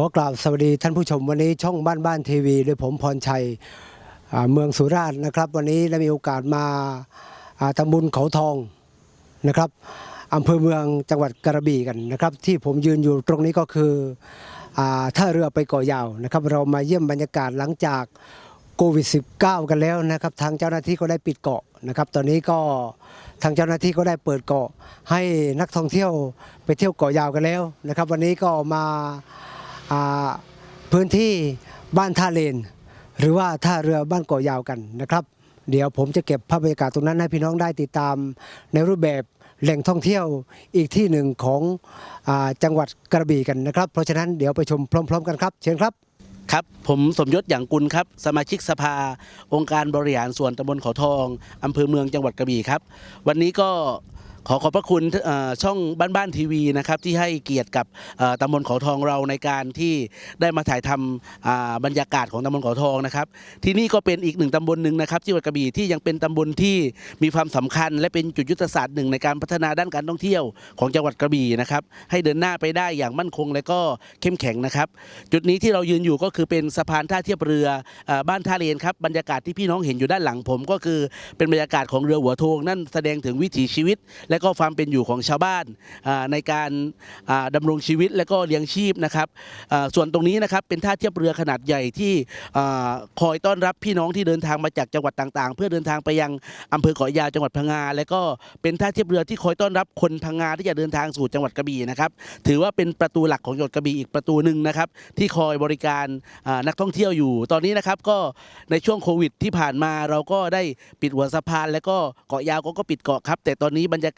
ขอกราบสวัสดีท่านผู้ชมวันนี้ช่องบ้านบ้านทีวีโดยผมพรชัยเมืองสุราษฎร์นะครับ วันนี้ได้มีโอกาสมาตำบลเขาทองนะครับอำเภอเมืองจังหวัดกระบี่กันนะครับ ที่ผมยืนอยู่ตรงนี้ก็คือท่าเรือไปเกาะยาวนะครับ เรามาเยี่ยมบรรยากาศหลังจากโควิด -19 กันแล้วนะครับ ทางเจ้าหน้าที่ก็ได้ปิดเกาะนะครับ ตอนนี้ก็ทางเจ้าหน้าที่ก็ได้เปิดเกาะให้นักท่องเที่ยวไปเที่ยวเกาะยาวกันแล้วนะครับ วันนี้ก็มา พื้นที่บ้านท่าเลน หรือว่าท่าเรือบ้านเกาะยาวกันนะครับ เดี๋ยวผมจะเก็บภาพบรรยากาศตรงนั้นให้พี่น้องได้ติดตาม ในรูปแบบแหล่งท่องเที่ยวอีกที่หนึ่งของอจังหวัดกระบี่กันนะครับ เพราะฉะนั้นเดี๋ยวไปชมพร้อม ๆ กันครับ เชิญครับครับผมสมยศอย่างกุลครับ สมาชิกสภา องค์การบริหารส่วนตำบลเขาทองอำเภอเมืองจังหวัดกระบี่ครับ วันนี้ก็ ขอขอบพระคุณช่องบ้านบ้านทีวีนะครับที่ให้เกียรติกับตำบลขาทองเราในการที่ได้มาถ่ายทำอ่าบรรยากาศของตำบลขาทองนะครับ ที่นี่ก็เป็นอีกหนึ่งตำบลหนึ่งนะครับที่จังหวัดกระบี่ที่ยังเป็นตำบลที่มีความสำคัญ และเป็นจุดยุทธศาสตร์หนึ่งในการพัฒนาด้านการท่องเที่ยวของจังหวัดกระบี่นะครับให้เดินหน้าไปได้อย่างมั่นคงและก็เข้มแข็งนะครับ จุดนี้ที่เรายืนอยู่ก็คือเป็นสะพานท่าเทียบเรือออบ้านท่าเลนครับบรรยากาศที่พี่น้องเห็นอยู่ด้านหลังผม ก็คือเป็นบรรยากาศของเรือหัวโทงนั่นแสดงถึงวิถีชีวิตและก็ความเป็นอยู่ของชาวบ้านในการอ่าดำรงชีวิตและก็เลี้ยงชีพนะครับส่วนตรงนี้นะครับเป็นท่าเทียบเรือขนาดใหญ่ที่คอยต้อนรับพี่น้องที่เดินทางมาจากจังหวัดต่างๆ เพื่อเดินทางไปยังอำเภอเกาะยาวจังหวัดพังงา และก็เป็นท่าเทียบเรือที่คอยต้อนรับคนพังงาที่จะเดินทางสู่จังหวัดกระบี่นะครับถือว่าเป็นประตูหลักของจังหวัดกระบี่อีกประตูหนึ่งนะครับที่คอยบริการนักท่องเที่ยวอยู่ ตอนนี้นะครับก็ในช่วงโควิดที่ผ่านมาเราก็ได้ปิดหัวสะพาน แล้วก็เกาะยาวก็ก็ปิดเกาะครับ แต่ตอนนี้บรรยากาศ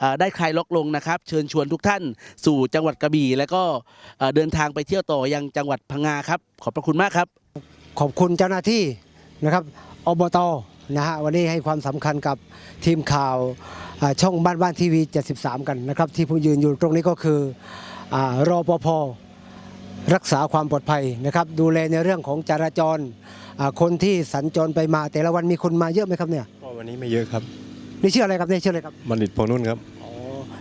อ่าได้คลายล็อกลงนะครับ เชิญชวนทุกท่านสู่จังหวัดกระบี่ แล้วก็อ่าเดินทางไปเที่ยวต่อยังจังหวัดพังงาครับ ขอบพระคุณมากครับ ขอบคุณเจ้าหน้าที่นะครับอบตนะฮะวันนี้ให้ความสำคัญกับทีมข่าวอ่าช่องบ้านบ้านทีวี 73 กันนะครับ ที่ผู้ยืนอยู่ตรงนี้ก็คืออารอปภรักษาความปลอดภัยนะครับ ดูแลในเรื่องของจราจรอ่าคนที่สัญจรไปมา แต่ละวันมีคนมาเยอะไหมครับเนี่ยก็วันนี้ไม่เยอะครับ นี่ชื่ออะไรครับนี่ชื่ออะไรครับบัณฑิตโพนุ่นครับอ๋อ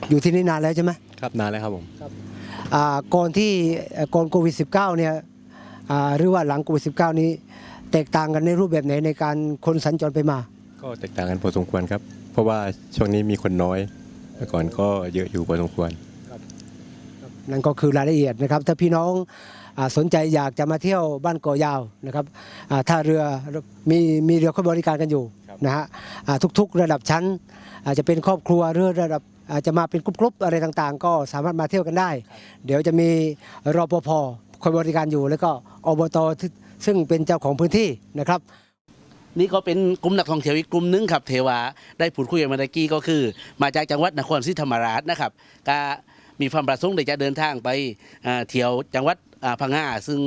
อยู่ที่นี่นานแล้วใช่ไหมครับนานแล้วครับผมอ่าก่อนที่เอ่อก่อนโควิด -19 เนี่ยอ่าหรือว่าหลังโควิด -19 นี้ แตกต่างกันในรูปแบบไหนในการคนสัญจรไปมา ก็แตกต่างกันพอสมควรครับ เพราะว่าช่วงนี้มีคนน้อยเมื่อก่อนก็เยอะอยู่พอสมควร นั่นก็คือรายละเอียดนะครับ ถ้าพี่น้องอาสนใจอยากจะมาเที่ยวบ้านเกาะยาวนะครับอ่าถ้าเรือมีมีเรือเข้าบริการกันอยู่ครับ นะฮะอ่าทุกๆ ระดับชั้น อาจจะเป็นครอบครัวหรือระดับอาจจะมาเป็นกรุ๊ปๆอะไรต่างๆ ก็สามารถมาเที่ยวกันได้ เดี๋ยวจะมีรปภคอยบริการอยู่ แล้วก็อบตที่ซึ่งเป็นเจ้าของพื้นที่นะครับนี่ก็เป็นกลุ่มนักท่องเที่ยวอีกกลุ่มหนึงครับเทวาได้พูดคุยกันมาตะกี้ก็คือ มาจากจังหวัดนครศรีธรรมราชนะครับก็มีความประสงค์ที่จะเดินทางไปอ่าเที่ยวจังหวัดอ่า พังงาซึ่ง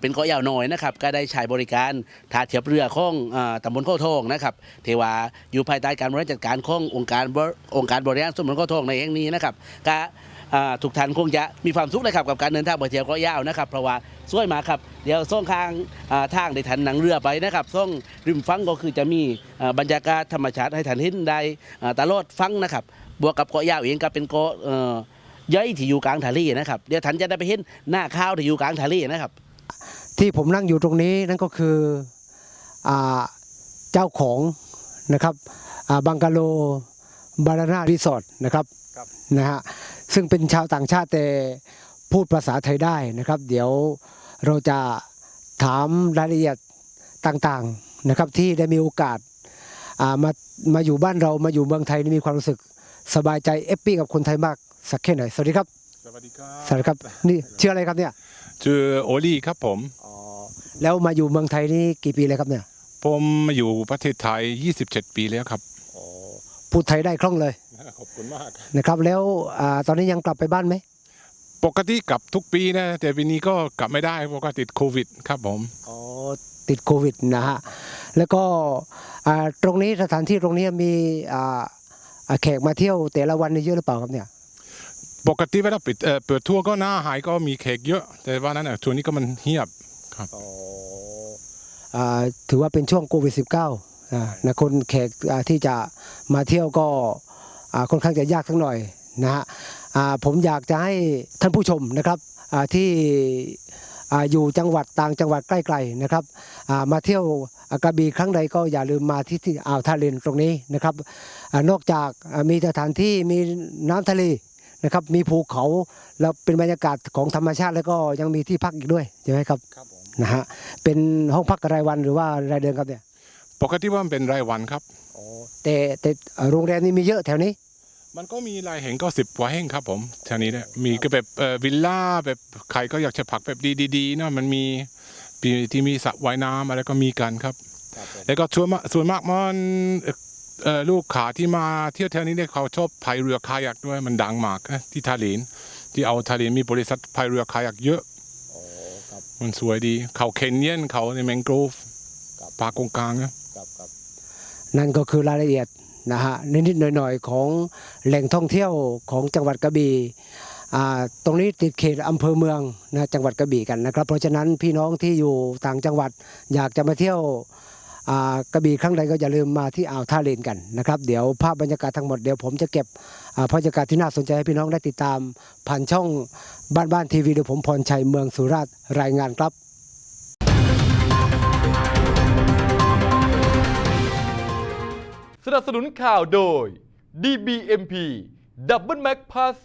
เป็นเกาะยาวน้อยนะครับก็ได้ใช้บริการท่าเทียบเรือของอ่าตำบลโคทองนะครับเทวาอยู่ภายใต้การบริหารจัดการขององค์การองค์การบริหารส่วนตำบลโคทองในแห่งนี้นะครับก็ทุกท่านคงจะมีความสุขนะครับกับการเดินทางไปเที่ยวเกาะยาวนะครับเพราะว่าสวยมากครับ เดี๋ยวส่งข้างอ่าทางได้ทันหนังเรือไปนะครับส่งริมฟังก็คือจะมีบรรยากาศธรรมชาติให้ทันเห็นได้อ่าตลอดฟังนะครับ บวกกับเกาะยาวเองก็เป็นเกาะเอ่อ ย่อยที่อยู่กลางทะเลนะครับเดี๋ยวท่านจะได้ไปเห็นหน้าข้าวที่อยู่กลางทะเลนะครับ ที่ผมนั่งอยู่ตรงนี้นั่นก็คืออาเจ้าของนะครับบังกาโลบานาน่ารีสอร์ทนะครับครับนะฮะซึ่งเป็นชาวต่างชาติแต่พูดภาษาไทยได้นะครับ เดี๋ยวเราจะถามรายละเอียดต่างๆนะครับที่ได้มีโอกาสอ่ามามาอยู่บ้านเรามาอยู่เมืองไทยนี่มีความรู้สึกสบายใจเอฟปี้กับคนไทยมาก สักแค่ไหนสวัสดีครับสวัสดีครับสวัสดีครับนี่ชื่ออะไรครับเนี่ยชื่อโอลี่ครับผมแล้วมาอยู่เมืองไทยนี่กี่ปีเลยครับเนี่ย ผมมาอยู่ประเทศไทย 27 ปีแล้วครับพูดไทยได้คล่องเลยขอบคุณมากนะครับ แล้วอาตอนนี้ยังกลับไปบ้านไหมปกติกลับทุกปีนะ แต่ปีนี้ก็กลับไม่ได้เพราะว่าติดโควิดครับผมอ๋อติดโควิดนะฮะแล้วก็อ่าตรงนี้สถานที่ตรงนี้มีอ่าอ่าแขกมาเที่ยวแต่ละวันนี่เยอะหรือเปล่าครับเนี่ย ปกติเวลาปิดเอ่อเปิดทัวร์ก็หน้าหายก็มีแขกเยอะ แต่ว่านั้นอะช่วงนี้ก็มันเงียบครับ อ่าถือว่าเป็นช่วงโควิด -19 อ่านะคนแขกอ่าที่จะมาเที่ยวก็อ่าค่อนข้างจะยากสักหน่อยนะฮะอ่าผมอยากจะให้ท่านผู้ชมนะครับอ่าที่อ่าอยู่จังหวัดต่างจังหวัดใกล้ๆนะครับอ่ามาเที่ยวกระบี่ครั้งใดก็อย่าลืมมาที่ที่อ่าวท่าเลนตรงนี้นะครับอานอกจากอ่ามีสถานที่มีน้ำทะเล นะครับ มีภูเขาแล้วเป็นบรรยากาศของธรรมชาติแล้วก็ยังมีที่พักอีกด้วยใช่ไหมครับครับผมนะฮะเป็นห้องพักรายวันหรือว่ารายเดือนครับเนี่ยปกติว่ามันเป็นรายวันครับแต่แต่เอ่อโรงแรมนี่มีเยอะแถวนี้ มันก็มีรายแห่งก็สิบกว่าแห่งครับผมแถวนี้เนี่ยมีก็แบบเอ่อวิลล่าแบบใครก็อยากจะพักแบบดีๆๆเนอะมันมีปีที่มีสระว่ายน้ำอะไรก็มีกันครับ แล้วก็ส่วนมากส่วนมากมันเอ่อเอ่อ ลูกขาที่มาเที่ยวแถวนี้เนี่ยเขาชอบพายเรือคายักด้วยมันดังมากนะที่ทาเลนที่เอาทาเลนมีบริษัทพายเรือคายักเยอะมันสวยดี เขาเคนเนียนเขาในแมงโกรฟปากกงกลางนะนั่นก็คือรายละเอียดนะฮะนิดๆหน่อยๆของแหล่งท่องเที่ยวของจังหวัดกระบี่อ่าตรงนี้ติดเขตอำเภอเมืองนะจังหวัดกระบี่กันนะครับ เพราะฉะนั้นพี่น้องที่อยู่ต่างจังหวัดอยากจะมาเที่ยวอ่า กระบี่ครั้งใดก็อย่าลืมมาที่อ่าวท่าเลนกันนะครับ เดี๋ยวภาพบรรยากาศทั้งหมดเดี๋ยวผมจะเก็บอ่าภาพบรรยากาศที่น่าสนใจให้พี่น้องได้ติดตาม ผ่านช่องบ้านบ้านทีวีโดยผมพรชัยเมืองสุราษฎร์รายงานครับสนับสนุนข่าวโดย DBMP Double Mac Plus